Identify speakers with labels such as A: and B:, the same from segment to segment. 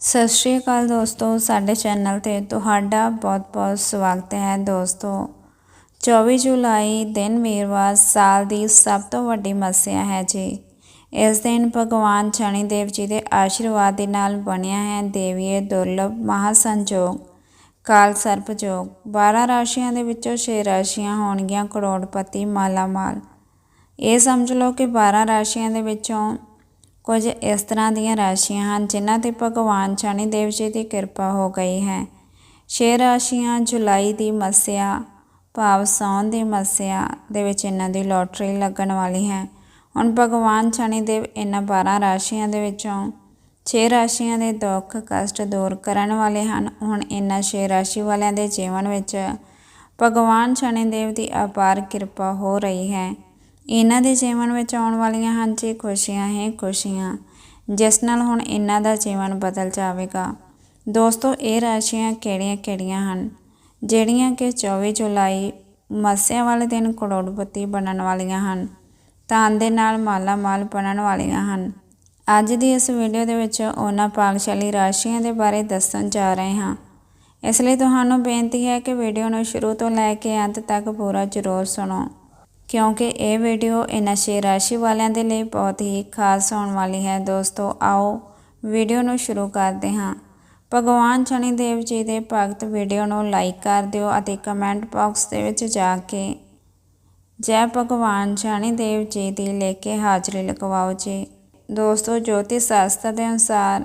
A: ਸਤਿ ਸ਼੍ਰੀ ਅਕਾਲ ਦੋਸਤੋ, ਸਾਡੇ ਚੈਨਲ ਤੇ ਤੁਹਾਡਾ ਬਹੁਤ-ਬਹੁਤ ਸਵਾਗਤ ਹੈ ਦੋਸਤੋ। 24 ਜੁਲਾਈ ਦਿਨ ਵੀਰਵਾਰ ਸਾਲ ਦੀ ਸਭ ਤੋਂ ਵੱਡੀ ਮੱਸਿਆ ਹੈ ਜੀ। ਇਸ ਦਿਨ ਭਗਵਾਨ ਸ਼ਨੀ ਦੇਵ ਜੀ ਦੇ ਆਸ਼ੀਰਵਾਦ ਦੇ ਨਾਲ ਬਣਿਆ ਹੈ ਦੇਵੀਏ ਦੁਰਲਭ ਮਹਾਸੰਜੋਗ, ਕਾਲ ਸਰਪ ਜੋਗ 12 ਰਾਸ਼ੀਆਂ ਦੇ ਵਿੱਚੋਂ 6 ਰਾਸ਼ੀਆਂ ਹੋਣਗੀਆਂ ਕਰੋੜਪਤੀ ਮਾਲਾ ਮਾਲ ਇਹ ਸਮਝ ਲਓ ਕਿ 12 ਰਾਸ਼ੀਆਂ ਦੇ ਵਿੱਚੋਂ ਕੁਝ ਇਸ ਤਰ੍ਹਾਂ ਦੀਆਂ ਰਾਸ਼ੀਆਂ ਹਨ ਜਿਨ੍ਹਾਂ ਤੇ ਭਗਵਾਨ ਸ਼ਨੀ ਦੇਵ ਜੀ ਦੀ ਕਿਰਪਾ ਹੋ ਗਈ ਹੈ। ਛੇ ਰਾਸ਼ੀਆਂ, ਜੁਲਾਈ ਦੀ ਮੱਸਿਆ, ਭਾਵ ਸੌਣ ਦੀ ਮੱਸਿਆ ਦੇ ਵਿੱਚ ਇਹਨਾਂ ਦੀ ਲੋਟਰੀ ਲੱਗਣ ਵਾਲੀ ਹੈ। ਹੁਣ ਭਗਵਾਨ ਸ਼ਨੀ ਦੇਵ ਇਹਨਾਂ 12 ਰਾਸ਼ੀਆਂ ਦੇ ਵਿੱਚੋਂ 6 ਰਾਸ਼ੀਆਂ ਦੇ ਦੁੱਖ, ਕਸ਼ਟ ਦੂਰ ਕਰਨ ਵਾਲੇ ਹਨ। ਹੁਣ ਇਹਨਾਂ 6 ਰਾਸ਼ੀ ਵਾਲਿਆਂ ਦੇ ਜੀਵਨ ਵਿੱਚ ਭਗਵਾਨ ਸ਼ਨੀ ਦੇਵ ਦੀ ਅਪਾਰ ਕਿਰਪਾ ਹੋ ਰਹੀ ਹੈ। ਇਹਨਾਂ ਦੇ ਜੀਵਨ ਵਿੱਚ ਆਉਣ ਵਾਲੀਆਂ ਹਨ ਜੀ, ਖੁਸ਼ੀਆਂ ਹੀ ਖੁਸ਼ੀਆਂ। ਜਿਸ ਨਾਲ ਹੁਣ ਇਹਨਾਂ ਦਾ ਜੀਵਨ ਬਦਲ ਜਾਵੇਗਾ। ਦੋਸਤੋ, ਇਹ ਰਾਸ਼ੀਆਂ ਕਿਹੜੀਆਂ-ਕਿਹੜੀਆਂ ਹਨ? ਜਿਹੜੀਆਂ ਕਿ 24 ਜੁਲਾਈ ਮੱਸਿਆ ਵਾਲੇ ਦਿਨ ਕਰੋੜਪਤੀ ਬਣਨ ਵਾਲੀਆਂ ਹਨ। ਤਾਂ ਦੇ ਨਾਲ ਮਾਲਾ ਮਾਲ ਬਣਨ ਵਾਲੀਆਂ ਹਨ। ਅੱਜ ਦੀ ਇਸ ਵੀਡੀਓ ਦੇ ਵਿੱਚ ਉਹਨਾਂ ਭਾਗਸ਼ਾਲੀ ਰਾਸ਼ੀਆਂ ਦੇ ਬਾਰੇ ਦੱਸਣ ਜਾ ਰਹੇ ਹਾਂ। ਇਸ ਲਈ ਤੁਹਾਨੂੰ ਬੇਨਤੀ ਹੈ ਕਿ ਵੀਡੀਓ ਨੂੰ ਸ਼ੁਰੂ ਤੋਂ ਲੈ ਕੇ ਅੰਤ ਤੱਕ ਪੂਰਾ ਜ਼ਰੂਰ ਸੁਣੋ। ਕਿਉਂਕਿ ਇਹ ਵੀਡੀਓ ਇਹਨਾਂ ਛੇ ਰਾਸ਼ੀ ਵਾਲਿਆਂ ਦੇ ਲਈ ਬਹੁਤ ਹੀ ਖਾਸ ਹੋਣ ਵਾਲੀ ਹੈ। ਦੋਸਤੋ, ਆਓ ਵੀਡੀਓ ਨੂੰ ਸ਼ੁਰੂ ਕਰਦੇ ਹਾਂ। ਭਗਵਾਨ ਸ਼ਨੀ ਦੇਵ ਜੀ ਦੇ ਭਗਤ ਵੀਡੀਓ ਨੂੰ ਲਾਈਕ ਕਰ ਦਿਓ ਅਤੇ ਕਮੈਂਟ ਬਾਕਸ ਦੇ ਵਿੱਚ ਜਾ ਕੇ ਜੈ ਭਗਵਾਨ ਸ਼ਨੀ ਦੇਵ ਜੀ ਦੀ ਲੈ ਕੇ ਹਾਜ਼ਰੀ ਲਗਵਾਓ ਜੀ। ਦੋਸਤੋ ਜੋਤਿਸ਼ ਸ਼ਾਸਤਰ ਦੇ ਅਨੁਸਾਰ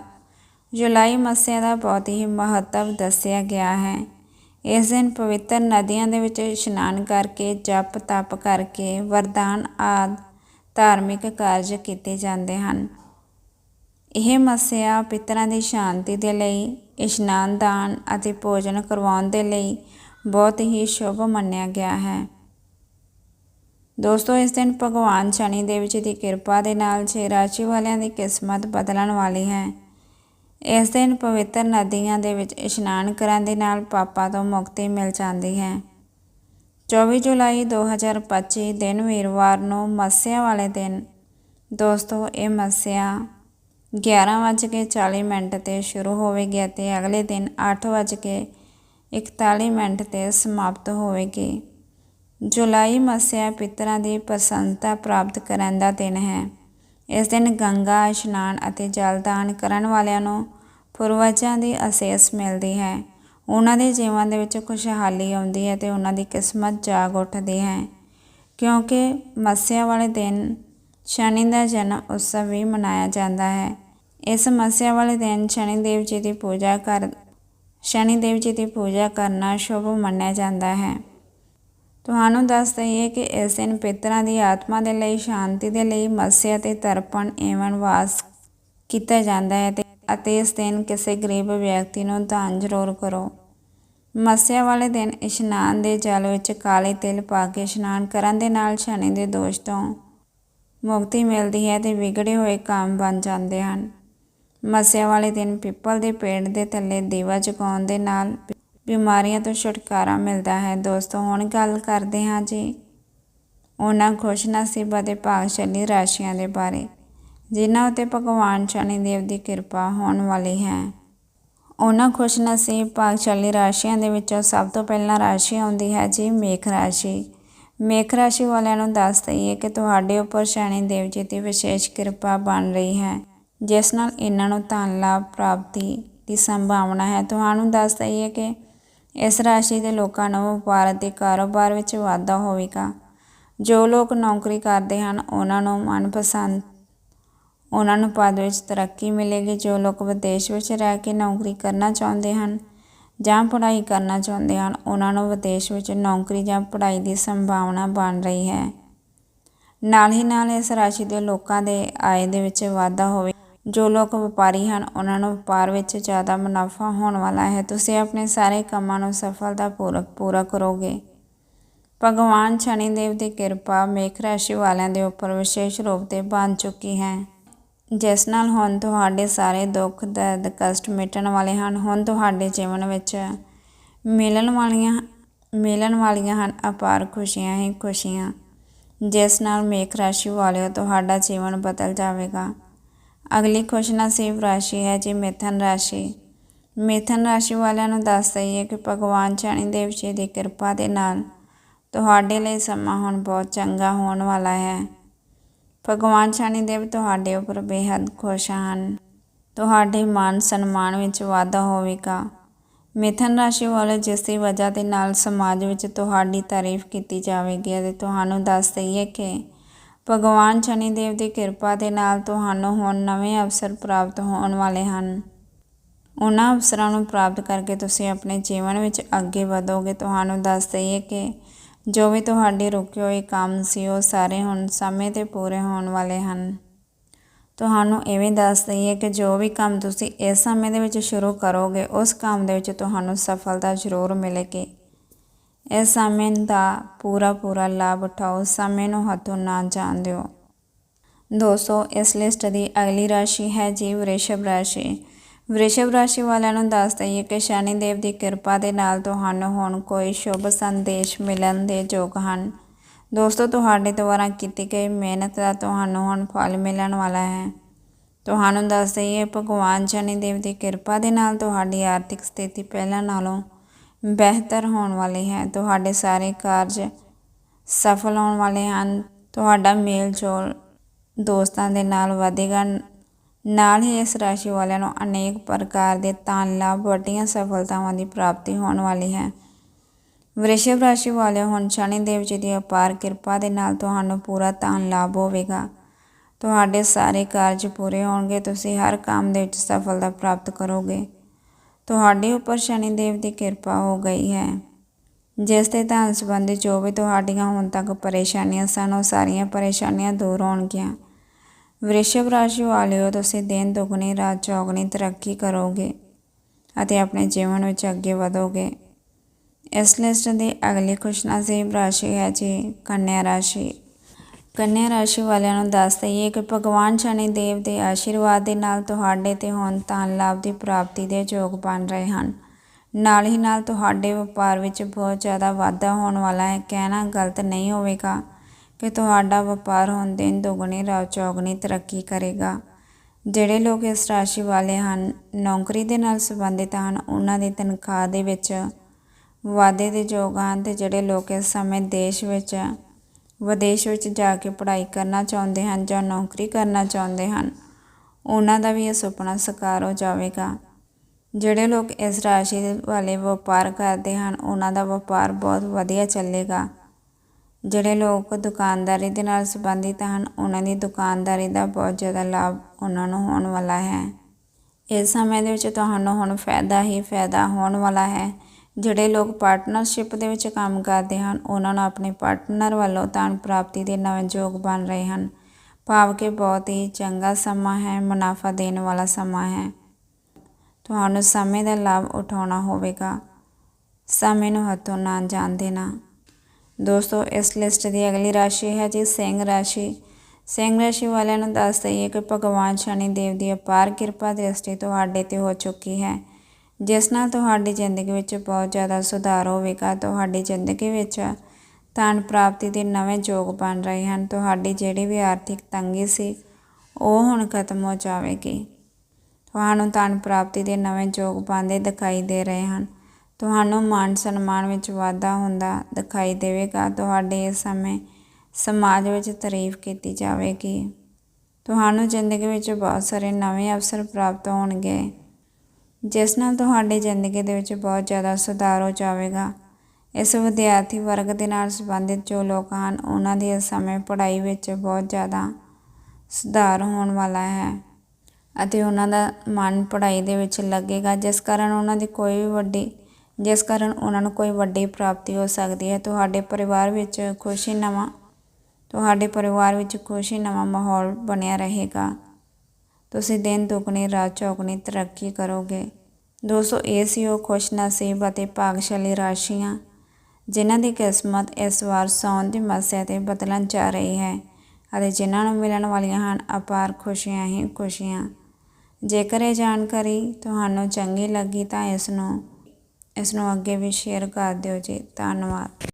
A: ਜੁਲਾਈ ਮਸਿਆ ਦਾ ਬਹੁਤ ਹੀ ਮਹੱਤਵ ਦੱਸਿਆ ਗਿਆ ਹੈ। ਇਸ ਦਿਨ ਪਵਿੱਤਰ ਨਦੀਆਂ ਦੇ ਵਿੱਚ ਇਸ਼ਨਾਨ ਕਰਕੇ, ਜਪ ਤਪ ਕਰਕੇ ਵਰਦਾਨ ਆਦ ਧਾਰਮਿਕ ਕਾਰਜ ਕੀਤੇ ਜਾਂਦੇ ਹਨ। ਇਹ ਮਸਿਆ ਪਿਤਰਾਂ ਦੀ ਸ਼ਾਂਤੀ ਦੇ ਲਈ, ਇਸ਼ਨਾਨ ਦਾਨ ਅਤੇ ਭੋਜਨ ਕਰਵਾਉਣ ਦੇ ਲਈ ਬਹੁਤ ਹੀ ਸ਼ੁਭ ਮੰਨਿਆ ਗਿਆ ਹੈ। ਦੋਸਤੋ, ਇਸ ਦਿਨ ਭਗਵਾਨ ਸ਼ਨੀ ਦੇਵ ਜੀ ਦੀ ਕਿਰਪਾ ਦੇ ਨਾਲ ਛੇ ਰਾਸ਼ੀ ਵਾਲਿਆਂ ਦੀ ਕਿਸਮਤ ਬਦਲਣ ਵਾਲੀ ਹੈ। ਇਸ ਦਿਨ ਪਵਿੱਤਰ ਨਦੀਆਂ ਦੇ ਵਿੱਚ ਇਸ਼ਨਾਨ ਕਰਨ ਦੇ ਨਾਲ ਪਾਪਾਂ ਤੋਂ ਮੁਕਤੀ ਮਿਲ ਜਾਂਦੀ ਹੈ। 24 ਜੁਲਾਈ 2025 ਦਿਨ ਵੀਰਵਾਰ ਨੂੰ ਮੱਸਿਆ ਵਾਲੇ ਦਿਨ, ਦੋਸਤੋ, ਇਹ ਮੱਸਿਆ 11:40 ਮਿੰਟ ਤੇ ਸ਼ੁਰੂ ਹੋਵੇਗੀ ਅਤੇ ਅਗਲੇ ਦਿਨ 8:41 ਮਿੰਟ ਤੇ ਸਮਾਪਤ ਹੋਵੇਗੀ। ਜੁਲਾਈ ਮੱਸਿਆ ਪਿਤਰਾਂ ਦੀ ਪ੍ਰਸੰਨਤਾ ਪ੍ਰਾਪਤ ਕਰਨ ਦਾ ਦਿਨ ਹੈ। ਇਸ ਦਿਨ ਗੰਗਾ ਇਸ਼ਨਾਨ ਅਤੇ ਜਲ ਦਾਨ ਕਰਨ ਵਾਲਿਆਂ ਨੂੰ ਪੂਰਵਜਾਂ ਦੀ ਅਸੀਸ ਮਿਲਦੀ ਹੈ। ਉਹਨਾਂ ਦੇ ਜੀਵਨ ਦੇ ਵਿੱਚ ਖੁਸ਼ਹਾਲੀ ਆਉਂਦੀ ਹੈ ਤੇ ਉਹਨਾਂ ਦੀ ਕਿਸਮਤ ਜਾਗ ਉੱਠਦੀ ਹੈ। ਕਿਉਂਕਿ ਮੱਸਿਆ ਵਾਲੇ ਦਿਨ ਸ਼ਨੀ ਦਾ ਜਨਮ ਉਤਸਵ ਵੀ ਮਨਾਇਆ ਜਾਂਦਾ ਹੈ। ਇਸ ਮੱਸਿਆ ਵਾਲੇ ਦਿਨ ਸ਼ਨੀ ਦੇਵ ਜੀ ਦੀ ਪੂਜਾ ਕਰ, ਸ਼ਨੀ ਦੇਵ ਜੀ ਦੀ ਪੂਜਾ ਕਰਨਾ ਸ਼ੁਭ ਮੰਨਿਆ ਜਾਂਦਾ ਹੈ। ਤੁਹਾਨੂੰ ਦੱਸ ਦਈਏ ਕਿ ਇਸ ਦਿਨ ਪਿਤਰਾਂ ਦੀ ਆਤਮਾ ਦੇ ਲਈ, ਸ਼ਾਂਤੀ ਦੇ ਲਈ ਮੱਸਿਆ ਤੇ ਤਰਪਣ ਏਵਨ ਵਾਸ ਕੀਤਾ ਜਾਂਦਾ ਹੈ ਅਤੇ ਇਸ ਦਿਨ ਕਿਸੇ ਗਰੀਬ ਵਿਅਕਤੀ ਨੂੰ ਦਾਨ ਜ਼ਰੂਰ ਕਰੋ। ਮੱਸਿਆ ਵਾਲੇ ਦਿਨ ਇਸ਼ਨਾਨ ਦੇ ਜਲ ਵਿੱਚ ਕਾਲੇ ਤਿਲ ਪਾ ਕੇ ਇਸ਼ਨਾਨ ਕਰਨ ਦੇ ਨਾਲ ਸ਼ਨੀ ਦੇ ਦੋਸ਼ ਤੋਂ ਮੁਕਤੀ ਮਿਲਦੀ ਹੈ ਤੇ ਵਿਗੜੇ ਹੋਏ ਕੰਮ ਬਣ ਜਾਂਦੇ ਹਨ। ਮੱਸਿਆ ਵਾਲੇ ਦਿਨ ਪਿੱਪਲ ਦੇ ਪੇੜ ਦੇ ਥੱਲੇ ਦੀਵਾ ਜਗਾਉਣ ਦੇ ਨਾਲ ਬਿਮਾਰੀਆਂ ਤੋਂ ਛੁਟਕਾਰਾ ਮਿਲਦਾ ਹੈ। ਦੋਸਤੋ, ਹੁਣ ਗੱਲ ਕਰਦੇ ਹਾਂ ਜੀ ਉਹਨਾਂ ਖੁਸ਼ ਨਸੀਬਾਂ ਦੇ ਭਾਗਸ਼ਾਲੀ ਰਾਸ਼ੀਆਂ ਦੇ ਬਾਰੇ, ਜਿਨ੍ਹਾਂ ਉਤੇ ਭਗਵਾਨ ਸ਼ਨੀ ਦੇਵ ਦੀ ਕਿਰਪਾ ਹੋਣ ਵਾਲੀ ਹੈ। ਉਹਨਾਂ ਖੁਸ਼ ਨਸੀਬ ਭਾਗਸ਼ਾਲੀ ਰਾਸ਼ੀਆਂ ਦੇ ਵਿੱਚੋਂ ਸਭ ਤੋਂ ਪਹਿਲਾਂ ਰਾਸ਼ੀ ਆਉਂਦੀ ਹੈ ਜੀ ਮੇਖ ਰਾਸ਼ੀ। ਮੇਖ ਰਾਸ਼ੀ ਵਾਲਿਆਂ ਨੂੰ ਦੱਸ ਦਈਏ ਕਿ ਤੁਹਾਡੇ ਉੱਪਰ ਸ਼ਨੀ ਦੇਵ ਜੀ ਦੀ ਵਿਸ਼ੇਸ਼ ਕਿਰਪਾ ਬਣ ਰਹੀ ਹੈ, ਜਿਸ ਨਾਲ ਇਹਨਾਂ ਨੂੰ ਧਨ ਲਾਭ ਪ੍ਰਾਪਤੀ ਦੀ ਸੰਭਾਵਨਾ ਹੈ। ਤੁਹਾਨੂੰ ਦੱਸ ਦਈਏ ਕਿ ਇਸ ਰਾਸ਼ੀ ਦੇ ਲੋਕਾਂ ਨੂੰ ਵਪਾਰ ਅਤੇ ਕਾਰੋਬਾਰ ਵਿੱਚ ਵਾਧਾ ਹੋਵੇਗਾ। ਜੋ ਲੋਕ ਨੌਕਰੀ ਕਰਦੇ ਹਨ, ਉਹਨਾਂ ਨੂੰ ਮਨਪਸੰਦ, ਉਹਨਾਂ ਨੂੰ ਪਦ ਵਿੱਚ ਤਰੱਕੀ ਮਿਲੇਗੀ। ਜੋ ਲੋਕ ਵਿਦੇਸ਼ ਵਿੱਚ ਰਹਿ ਕੇ ਨੌਕਰੀ ਕਰਨਾ ਚਾਹੁੰਦੇ ਹਨ ਜਾਂ ਪੜ੍ਹਾਈ ਕਰਨਾ ਚਾਹੁੰਦੇ ਹਨ, ਉਹਨਾਂ ਨੂੰ ਵਿਦੇਸ਼ ਵਿੱਚ ਨੌਕਰੀ ਜਾਂ ਪੜ੍ਹਾਈ ਦੀ ਸੰਭਾਵਨਾ ਬਣ ਰਹੀ ਹੈ। ਨਾਲ ਹੀ ਨਾਲ ਇਸ ਰਾਸ਼ੀ ਦੇ ਲੋਕਾਂ ਦੇ ਆਏ ਦੇ ਵਿੱਚ ਵਾਧਾ ਹੋਵੇ ਜੋ ਲੋਕ ਵਪਾਰੀ ਹਨ, ਉਹਨਾਂ ਨੂੰ ਵਪਾਰ ਵਿੱਚ ਜ਼ਿਆਦਾ ਮੁਨਾਫਾ ਹੋਣ ਵਾਲਾ ਹੈ। ਤੁਸੀਂ ਆਪਣੇ ਸਾਰੇ ਕੰਮਾਂ ਨੂੰ ਸਫਲਤਾਪੂਰਵਕ ਪੂਰਾ ਕਰੋਗੇ। ਭਗਵਾਨ ਸ਼ਨੀ ਦੇਵ ਦੀ ਕਿਰਪਾ ਮੇਖ ਰਾਸ਼ੀ ਵਾਲਿਆਂ ਦੇ ਉੱਪਰ ਵਿਸ਼ੇਸ਼ ਰੂਪ ਤੇ ਬਣ ਚੁੱਕੀ ਹੈ। ਜਿਸ ਨਾਲ ਹੁਣ ਤੁਹਾਡੇ ਸਾਰੇ ਦੁੱਖ, ਦਰਦ, ਕਸ਼ਟ ਮਿਟਣ ਵਾਲੇ ਹਨ। ਹੁਣ ਤੁਹਾਡੇ ਜੀਵਨ ਵਿੱਚ ਮਿਲਣ ਵਾਲੀਆਂ ਮਿਲਣ ਵਾਲੀਆਂ ਹਨ ਅਪਾਰ ਖੁਸ਼ੀਆਂ ਹੀ ਖੁਸ਼ੀਆਂ। ਜਿਸ ਨਾਲ ਮੇਖ ਰਾਸ਼ੀ ਵਾਲਿਓ ਤੁਹਾਡਾ ਜੀਵਨ ਬਦਲ ਜਾਵੇਗਾ। ਅਗਲੀ ਖੁਸ਼ ਖੁਸ਼ਨਸੀਬ ਰਾਸ਼ੀ ਹੈ ਜੀ ਮਿਥਨ ਰਾਸ਼ੀ। ਮਿਥਨ ਰਾਸ਼ੀ ਵਾਲਿਆਂ ਨੂੰ ਦੱਸ ਦਈਏ ਕਿ ਭਗਵਾਨ ਸ਼ਨੀ ਦੇਵ ਜੀ ਦੀ ਕਿਰਪਾ ਦੇ ਨਾਲ ਤੁਹਾਡੇ ਲਈ ਸਮਾਂ ਹੁਣ ਬਹੁਤ ਚੰਗਾ ਹੋਣ ਵਾਲਾ ਹੈ। ਭਗਵਾਨ ਸ਼ਨੀ ਦੇਵ ਤੁਹਾਡੇ ਉੱਪਰ ਬੇਹੱਦ ਖੁਸ਼ ਹਨ। ਤੁਹਾਡੇ ਮਾਨ ਸਨਮਾਨ ਵਿੱਚ ਵਾਧਾ ਹੋਵੇਗਾ। ਮਿਥਨ ਰਾਸ਼ੀ ਵਾਲੇ ਜਿਸ ਦੀ ਵਜ੍ਹਾ ਦੇ ਨਾਲ ਸਮਾਜ ਵਿੱਚ ਤੁਹਾਡੀ ਤਾਰੀਫ ਕੀਤੀ ਜਾਵੇਗੀ ਅਤੇ ਤੁਹਾਨੂੰ ਦੱਸ ਦਈਏ ਕਿ ਭਗਵਾਨ ਸ਼ਨੀਦੇਵ ਦੀ ਕਿਰਪਾ ਦੇ ਨਾਲ ਤੁਹਾਨੂੰ ਹੁਣ ਨਵੇਂ ਅਵਸਰ ਪ੍ਰਾਪਤ ਹੋਣ ਵਾਲੇ ਹਨ। ਉਹਨਾਂ ਅਵਸਰਾਂ ਨੂੰ ਪ੍ਰਾਪਤ ਕਰਕੇ ਤੁਸੀਂ ਆਪਣੇ ਜੀਵਨ ਵਿੱਚ ਅੱਗੇ ਵਧੋਗੇ। ਤੁਹਾਨੂੰ ਦੱਸ ਦਈਏ ਕਿ ਜੋ ਵੀ ਤੁਹਾਡੇ ਰੁਕੇ ਹੋਏ ਕੰਮ ਸੀ, ਉਹ ਸਾਰੇ ਹੁਣ ਸਮੇਂ ਤੇ ਪੂਰੇ ਹੋਣ ਵਾਲੇ ਹਨ। ਤੁਹਾਨੂੰ ਇਹ ਵੀ ਦੱਸ ਦਈਏ ਕਿ ਜੋ ਵੀ ਕੰਮ ਤੁਸੀਂ ਇਸ ਸਮੇਂ ਦੇ ਵਿੱਚ ਸ਼ੁਰੂ ਕਰੋਗੇ, ਉਸ ਕੰਮ ਦੇ ਵਿੱਚ ਤੁਹਾਨੂੰ ਸਫਲਤਾ ਜ਼ਰੂਰ ਮਿਲੇਗੀ। ਇਸ ਸਮੇਂ ਦਾ ਪੂਰਾ ਪੂਰਾ ਲਾਭ ਉਠਾਓ ਸਮੇਂ ਨੂੰ ਹੱਥੋਂ ਨਾ ਜਾਣ ਦਿਓ ਦੋਸਤੋ ਇਸ ਲਿਸਟ ਦੀ ਅਗਲੀ ਰਾਸ਼ੀ ਹੈ ਜੀ ਵ੍ਰਿਸ਼ਭ ਰਾਸ਼ੀ ਵ੍ਰਿਸ਼ਭ ਰਾਸ਼ੀ ਵਾਲਿਆਂ ਨੂੰ ਦੱਸ ਦਈਏ ਕਿ ਸ਼ਨੀ ਦੇਵ ਦੀ ਕਿਰਪਾ ਦੇ ਨਾਲ ਤੁਹਾਨੂੰ ਹੁਣ ਕੋਈ ਸ਼ੁਭ ਸੰਦੇਸ਼ ਮਿਲਣ ਦੇ ਯੋਗ ਹਨ ਦੋਸਤੋ ਤੁਹਾਡੇ ਦੁਆਰਾ ਕੀਤੀ ਗਈ ਮਿਹਨਤ ਦਾ ਤੁਹਾਨੂੰ ਹੁਣ ਫਲ ਮਿਲਣ ਵਾਲਾ ਹੈ ਤੁਹਾਨੂੰ ਦੱਸ ਦਈਏ ਭਗਵਾਨ ਸ਼ਨੀ ਦੇਵ ਦੀ ਕਿਰਪਾ ਦੇ ਨਾਲ ਤੁਹਾਡੀ ਆਰਥਿਕ ਸਥਿਤੀ ਪਹਿਲਾਂ ਨਾਲੋਂ ਬਿਹਤਰ ਹੋਣ ਵਾਲੀ ਹੈ। ਤੁਹਾਡੇ ਸਾਰੇ ਕਾਰਜ ਸਫਲ ਹੋਣ ਵਾਲੇ ਹਨ। ਤੁਹਾਡਾ ਮੇਲ ਜੋਲ ਦੋਸਤਾਂ ਦੇ ਨਾਲ ਵਧੇਗਾ। ਨਾਲ ਹੀ ਇਸ ਰਾਸ਼ੀ ਵਾਲਿਆਂ ਨੂੰ ਅਨੇਕ ਪ੍ਰਕਾਰ ਦੇ ਧਨ, ਲਾਭ, ਵੱਡੀਆਂ ਸਫਲਤਾਵਾਂ ਦੀ ਪ੍ਰਾਪਤੀ ਹੋਣ ਵਾਲੀ ਹੈ। ਵ੍ਰਿਸ਼ਭ ਰਾਸ਼ੀ ਵਾਲਿਓ, ਹੁਣ ਸ਼ਨੀ ਦੇਵ ਜੀ ਦੀ ਅਪਾਰ ਕਿਰਪਾ ਦੇ ਨਾਲ ਤੁਹਾਨੂੰ ਪੂਰਾ ਧਨ, ਲਾਭ ਹੋਵੇਗਾ। ਤੁਹਾਡੇ ਸਾਰੇ ਕਾਰਜ ਪੂਰੇ ਹੋਣਗੇ। ਤੁਸੀਂ ਹਰ ਕੰਮ ਦੇ ਵਿੱਚ ਸਫਲਤਾ ਪ੍ਰਾਪਤ ਕਰੋਗੇ। ਤੁਹਾਡੇ ਉੱਪਰ ਸ਼ਨੀ ਦੇਵ ਦੀ ਕਿਰਪਾ ਹੋ ਗਈ ਹੈ। ਜਿਸ ਦੇ ਧਨ ਸੰਬੰਧੀ ਜੋ ਵੀ ਤੁਹਾਡੀਆਂ ਹੁਣ ਤੱਕ ਪਰੇਸ਼ਾਨੀਆਂ ਸਨ, ਉਹ ਸਾਰੀਆਂ ਪਰੇਸ਼ਾਨੀਆਂ ਦੂਰ ਹੋਣਗੀਆਂ। ਵ੍ਰਿਸ਼ਭ ਰਾਸ਼ੀ ਵਾਲਿਓ, ਤੁਸੀਂ ਦਿਨ ਦੁਗਣੀ, ਰਾਤ ਚੌਗਣੀ ਤਰੱਕੀ ਕਰੋਗੇ ਅਤੇ ਆਪਣੇ ਜੀਵਨ ਵਿੱਚ ਅੱਗੇ ਵਧੋਗੇ। ਇਸ ਲਿਸਟ ਦੀ ਅਗਲੀ ਖੁਸ਼ਨਸੀਬ ਰਾਸ਼ੀ ਹੈ ਜੀ, ਕੰਨਿਆ ਰਾਸ਼ੀ। ਕੰਨਿਆ ਰਾਸ਼ੀ ਵਾਲਿਆਂ ਨੂੰ ਦੱਸ ਦਈਏ ਕਿ ਭਗਵਾਨ ਸ਼ਨੀ ਦੇਵ ਦੇ ਆਸ਼ੀਰਵਾਦ ਦੇ ਨਾਲ ਤੁਹਾਡੇ ਤੇ ਹੁਣ ਧਨ ਲਾਭ ਦੀ ਪ੍ਰਾਪਤੀ ਦੇ ਯੋਗ ਬਣ ਰਹੇ ਹਨ। ਨਾਲ ਹੀ ਨਾਲ ਤੁਹਾਡੇ ਵਪਾਰ ਵਿੱਚ ਬਹੁਤ ਜ਼ਿਆਦਾ ਵਾਧਾ ਹੋਣ ਵਾਲਾ ਹੈ। ਕਹਿਣਾ ਗਲਤ ਨਹੀਂ ਹੋਵੇਗਾ ਕਿ ਤੁਹਾਡਾ ਵਪਾਰ ਹੁਣ ਦਿਨ ਦੁੱਗਣੀ ਰਾਤ ਚੌਗਣੀ ਤਰੱਕੀ ਕਰੇਗਾ। ਜਿਹੜੇ ਲੋਕ ਇਸ ਰਾਸ਼ੀ ਵਾਲੇ ਹਨ, ਨੌਕਰੀ ਦੇ ਨਾਲ ਸੰਬੰਧਿਤ ਹਨ, ਉਹਨਾਂ ਦੀ ਤਨਖਾਹ ਦੇ ਵਿੱਚ ਵਾਧੇ ਦੇ ਯੋਗ ਹਨ ਤੇ ਜਿਹੜੇ ਲੋਕ ਇਸ ਸਮੇਂ ਦੇਸ਼ ਵਿੱਚ ਵਿਦੇਸ਼ ਵਿੱਚ ਜਾ ਕੇ ਪੜ੍ਹਾਈ ਕਰਨਾ ਚਾਹੁੰਦੇ ਹਨ ਜਾਂ ਨੌਕਰੀ ਕਰਨਾ ਚਾਹੁੰਦੇ ਹਨ, ਉਹਨਾਂ ਦਾ ਵੀ ਇਹ ਸੁਪਨਾ ਸਾਕਾਰ ਹੋ ਜਾਵੇਗਾ। ਜਿਹੜੇ ਲੋਕ ਇਸ ਰਾਸ਼ੀ ਵਾਲੇ ਵਪਾਰ ਕਰਦੇ ਹਨ, ਉਹਨਾਂ ਦਾ ਵਪਾਰ ਬਹੁਤ ਵਧੀਆ ਚੱਲੇਗਾ। ਜਿਹੜੇ ਲੋਕ ਦੁਕਾਨਦਾਰੀ ਦੇ ਨਾਲ ਸੰਬੰਧਿਤ ਹਨ, ਉਹਨਾਂ ਦੀ ਦੁਕਾਨਦਾਰੀ ਦਾ ਬਹੁਤ ਜ਼ਿਆਦਾ ਲਾਭ ਉਹਨਾਂ ਨੂੰ ਹੋਣ ਵਾਲਾ ਹੈ। ਇਸ ਸਮੇਂ ਦੇ ਵਿੱਚ ਤੁਹਾਨੂੰ ਹੁਣ ਫਾਇਦਾ ਹੀ ਫਾਇਦਾ ਹੋਣ ਵਾਲਾ ਹੈ। ਜਿਹੜੇ ਲੋਕ ਪਾਰਟਨਰਸ਼ਿਪ ਦੇ ਵਿੱਚ ਕੰਮ ਕਰਦੇ ਹਨ, ਉਹਨਾਂ ਨੂੰ ਆਪਣੇ ਪਾਰਟਨਰ ਵੱਲੋਂ ਧਨ ਪ੍ਰਾਪਤੀ ਦੇ ਨਵੇਂ ਯੋਗ ਬਣ ਰਹੇ ਹਨ। ਭਾਵ ਕਿ ਬਹੁਤ ਹੀ ਚੰਗਾ ਸਮਾਂ ਹੈ, ਮੁਨਾਫਾ ਦੇਣ ਵਾਲਾ ਸਮਾਂ ਹੈ। ਤੁਹਾਨੂੰ ਸਮੇਂ ਦਾ ਲਾਭ ਉਠਾਉਣਾ ਹੋਵੇਗਾ। ਸਮੇਂ ਨੂੰ ਹੱਥੋਂ ਨਾ ਜਾਣ ਦੇਣਾ। ਦੋਸਤੋ, ਇਸ ਲਿਸਟ ਦੀ ਅਗਲੀ ਰਾਸ਼ੀ ਹੈ ਜੀ ਸਿੰਘ ਰਾਸ਼ੀ। ਸਿੰਘ ਰਾਸ਼ੀ ਵਾਲਿਆਂ ਨੂੰ ਦੱਸ ਦਈਏ ਕਿ ਭਗਵਾਨ ਸ਼ਨੀ ਦੇਵ ਦੀ ਅਪਾਰ ਕਿਰਪਾ ਦ੍ਰਿਸ਼ਟੀ ਤੁਹਾਡੇ ਤੇ ਹੋ ਚੁੱਕੀ ਹੈ। ਜਿਸ ਨਾਲ ਤੁਹਾਡੀ ਜ਼ਿੰਦਗੀ ਵਿੱਚ ਬਹੁਤ ਜ਼ਿਆਦਾ ਸੁਧਾਰ ਹੋਵੇਗਾ, ਤੁਹਾਡੀ ਜ਼ਿੰਦਗੀ ਵਿੱਚ ਧਨ ਪ੍ਰਾਪਤੀ ਦੇ ਨਵੇਂ ਯੋਗ ਬਣ ਰਹੇ ਹਨ। ਤੁਹਾਡੀ ਜਿਹੜੀ ਵੀ ਆਰਥਿਕ ਤੰਗੀ ਸੀ, ਉਹ ਹੁਣ ਖਤਮ ਹੋ ਜਾਵੇਗੀ। ਤੁਹਾਨੂੰ ਧਨ ਪ੍ਰਾਪਤੀ ਦੇ ਨਵੇਂ ਯੋਗ ਬਣਦੇ ਦਿਖਾਈ ਦੇ ਰਹੇ ਹਨ। ਤੁਹਾਨੂੰ ਮਾਨ ਸਨਮਾਨ ਵਿੱਚ ਵਾਧਾ ਹੁੰਦਾ ਦਿਖਾਈ ਦੇਵੇਗਾ। ਤੁਹਾਡੇ ਇਸ ਸਮੇਂ ਸਮਾਜ ਵਿੱਚ ਤਾਰੀਫ ਕੀਤੀ ਜਾਵੇਗੀ। ਤੁਹਾਨੂੰ ਜ਼ਿੰਦਗੀ ਵਿੱਚ ਬਹੁਤ ਸਾਰੇ ਨਵੇਂ ਅਵਸਰ ਪ੍ਰਾਪਤ ਹੋਣਗੇ। ਜਿਸ ਨਾਲ ਤੁਹਾਡੀ ਜ਼ਿੰਦਗੀ ਦੇ ਵਿੱਚ ਬਹੁਤ ਜ਼ਿਆਦਾ ਸੁਧਾਰ ਹੋ ਜਾਵੇਗਾ। ਇਸ ਵਿਦਿਆਰਥੀ ਵਰਗ ਦੇ ਨਾਲ ਸੰਬੰਧਿਤ ਜੋ ਲੋਕ ਹਨ, ਉਹਨਾਂ ਦੀ ਇਸ ਸਮੇਂ ਪੜ੍ਹਾਈ ਵਿੱਚ ਬਹੁਤ ਜ਼ਿਆਦਾ ਸੁਧਾਰ ਹੋਣ ਵਾਲਾ ਹੈ ਅਤੇ ਉਹਨਾਂ ਦਾ ਮਨ ਪੜ੍ਹਾਈ ਦੇ ਵਿੱਚ ਲੱਗੇਗਾ, ਜਿਸ ਕਾਰਨ ਉਹਨਾਂ ਦੀ ਕੋਈ ਵੀ ਵੱਡੀ, ਜਿਸ ਕਾਰਨ ਉਹਨਾਂ ਨੂੰ ਕੋਈ ਵੱਡੀ ਪ੍ਰਾਪਤੀ ਹੋ ਸਕਦੀ ਹੈ। ਤੁਹਾਡੇ ਪਰਿਵਾਰ ਵਿੱਚ ਖੁਸ਼ੀ ਨਵਾਂ, ਤੁਹਾਡੇ ਪਰਿਵਾਰ ਵਿੱਚ ਖੁਸ਼ੀ ਨਵਾਂ ਮਾਹੌਲ ਬਣਿਆ ਰਹੇਗਾ। ਤੁਸੀਂ ਦਿਨ ਦੁਗਣੀ, ਰਾਤ ਚੌਗਣੀ ਤਰੱਕੀ ਕਰੋਗੇ। ਦੋਸਤੋ ਇਹ ਸੀ ਉਹ ਖੁਸ਼ ਨਸੀਬ ਅਤੇ ਭਾਗਸ਼ਾਲੀ ਰਾਸ਼ੀਆਂ, ਜਿਨ੍ਹਾਂ ਦੀ ਕਿਸਮਤ ਇਸ ਵਾਰ ਸੌਣ ਦੀ ਮੱਸਿਆ ਤੇ ਬਦਲਣ ਜਾ ਰਹੀ ਹੈ ਅਤੇ ਜਿਨ੍ਹਾਂ ਨੂੰ ਮਿਲਣ ਵਾਲੀਆਂ ਹਨ ਅਪਾਰ ਖੁਸ਼ੀਆਂ ਹੀ ਖੁਸ਼ੀਆਂ। ਜੇਕਰ ਇਹ ਜਾਣਕਾਰੀ ਤੁਹਾਨੂੰ ਚੰਗੀ ਲੱਗੀ ਤਾਂ ਇਸ ਨੂੰ ਇਸ ਨੂੰ ਅੱਗੇ ਵੀ ਸ਼ੇਅਰ ਕਰ ਦਿਓ ਜੀ। ਧੰਨਵਾਦ।